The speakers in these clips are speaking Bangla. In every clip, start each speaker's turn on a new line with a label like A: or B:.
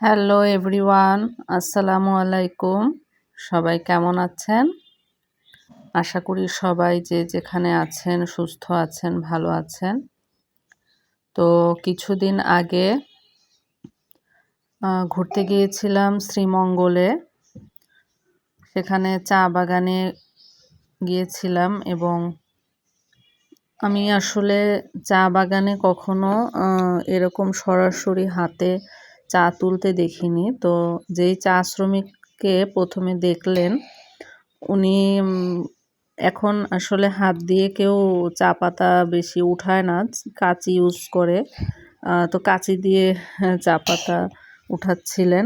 A: হ্যালো এভরিওয়ান, আসসালামু আলাইকুম। সবাই কেমন আছেন? আশা করি সবাই যে যেখানে আছেন, সুস্থ আছেন, ভালো আছেন। তো কিছুদিন আগে ঘুরতে গিয়েছিলাম শ্রীমঙ্গলে। সেখানে চা বাগানে গিয়েছিলাম এবং আমি আসলে চা বাগানে কখনো এরকম সরাসরি হাতে চা তুলতে দেখিনি। তো যেই চা শ্রমিককে প্রথমে দেখলেন, উনি এখন আসলে হাত দিয়ে কেউ চা পাতা বেশি উঠায় না, কাঁচি ইউজ করে। তো কাঁচি দিয়ে চা পাতা উঠাচ্ছিলেন।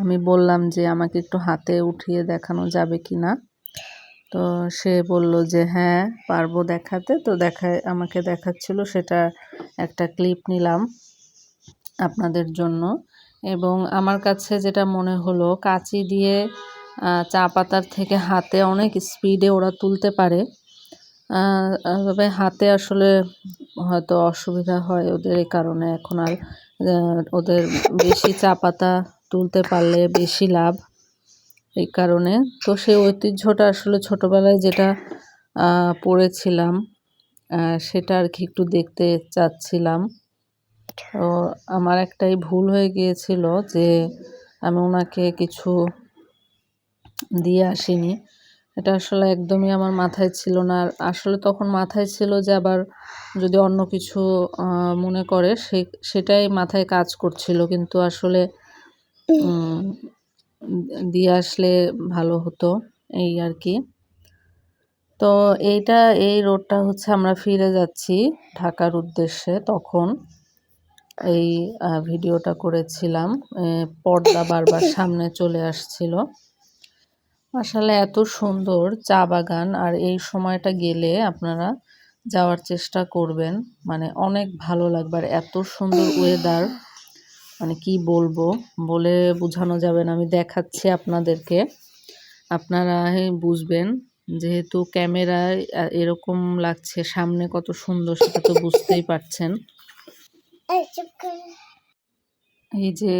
A: আমি বললাম যে, আমাকে একটু হাতে উঠিয়ে দেখানো যাবে কি না? তো সে বলল যে হ্যাঁ পারব দেখাতে। তো দেখায়, আমাকে দেখাচ্ছিল, সেটা একটা ক্লিপ নিলাম। আপনাদের জন্য। এবং আমার কাছে যেটা মনে হলো, কাঁচি দিয়ে চা পাতার থেকে হাতে অনেক স্পিডে ওরা তুলতে পারে। তবে হাতে আসলে হয়তো অসুবিধা হয় ওদের এই কারণে। এখন আর ওদের বেশি চা পাতা তুলতে পারলে বেশি লাভ এই কারণে। তো সেই ঐতিহ্যটা আসলে ছোটোবেলায় যেটা পড়েছিলাম সেটা আর কি একটু দেখতে চাচ্ছিলাম। তো আমার একটাই ভুল হয়ে গিয়েছিল যে আমি ওনাকে কিছু দিয়ে আসিনি। এটা আসলে একদমই আমার মাথায় ছিল না। আর আসলে তখন মাথায় ছিল যে আবার যদি অন্য কিছু মনে করে, সে, সেটাই মাথায় কাজ করছিল। কিন্তু আসলে দিয়ে আসলে ভালো হতো এই আর কি। তো এইটা, এই রোডটা হচ্ছে আমরা ফিরে যাচ্ছি ঢাকার উদ্দেশ্যে তখন। এই ভিডিওটা করেছিলাম। পর্দা বারবার সামনে চলে আসছিল। আসলে এত সুন্দর চা বাগান। আর এই সময়টা গেলে আপনারা যাওয়ার চেষ্টা করবেন। মানে অনেক ভালো লাগবে। আর এত সুন্দর ওয়েদার মানে কি বলব? বলে বোঝানো যাবে না। আমি দেখাচ্ছি আপনাদেরকে। আপনারা বুঝবেন যেহেতু ক্যামেরায় এরকম লাগছে। সামনে কত সুন্দর সেটা তো বুঝতেই পারছেন। এই যে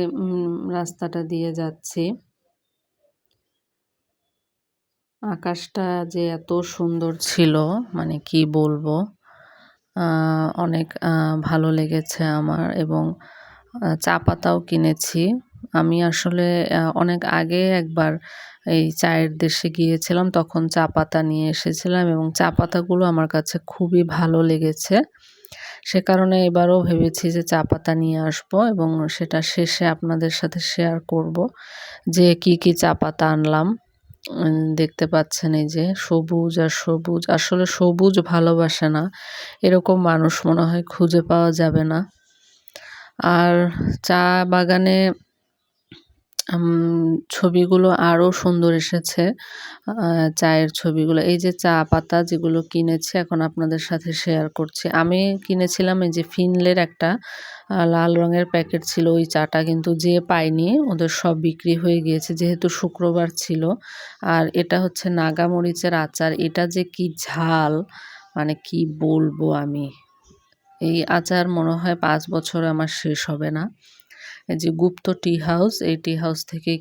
A: রাস্তাটা দিয়ে যাচ্ছি। আকাশটা যে এত সুন্দর ছিল মানে কি বলব অনেক ভালো লেগেছে আমার এবং চা পাতাও কিনেছি। আমি আসলে অনেক আগে একবার এই চায়ের দেশে গিয়েছিলাম, তখন চা পাতা নিয়ে এসেছিলাম এবং চা পাতাগুলো আমার কাছে খুবই ভালো লেগেছে। সে কারণে এবারও ভেবেছি যে চা পাতা নিয়ে আসব এবং সেটা শেষে আপনাদের সাথে শেয়ার করব যে কি কি চা পাতা আনলাম। দেখতে পাচ্ছেন এই যে সবুজ আর সবুজ। আসলে সবুজ ভালোবাসে না, এরকম মানুষ মনে হয় খুঁজে পাওয়া যাবে না। আর চা বাগানে ছবিগুলো আরও সুন্দর এসেছে। চায়ের ছবিগুলো। এই যে চা পাতা যেগুলো কিনেছি, এখন আপনাদের সাথে শেয়ার করছি। আমি কিনেছিলাম এই যে ফিনলের একটা লাল রঙের প্যাকেট ছিল। ওই চাটা কিন্তু যে পাইনি ওদের সব বিক্রি হয়ে গিয়েছে, যেহেতু শুক্রবার ছিল। আর এটা হচ্ছে নাগামরিচের আচার। এটা যে কি ঝাল! মানে কি বলব আমি? এই আচার মনে হয় পাঁচ বছর আমার শেষ হবে না। যে গুপ্ত টি হাউস এই টি হাউস থেকেই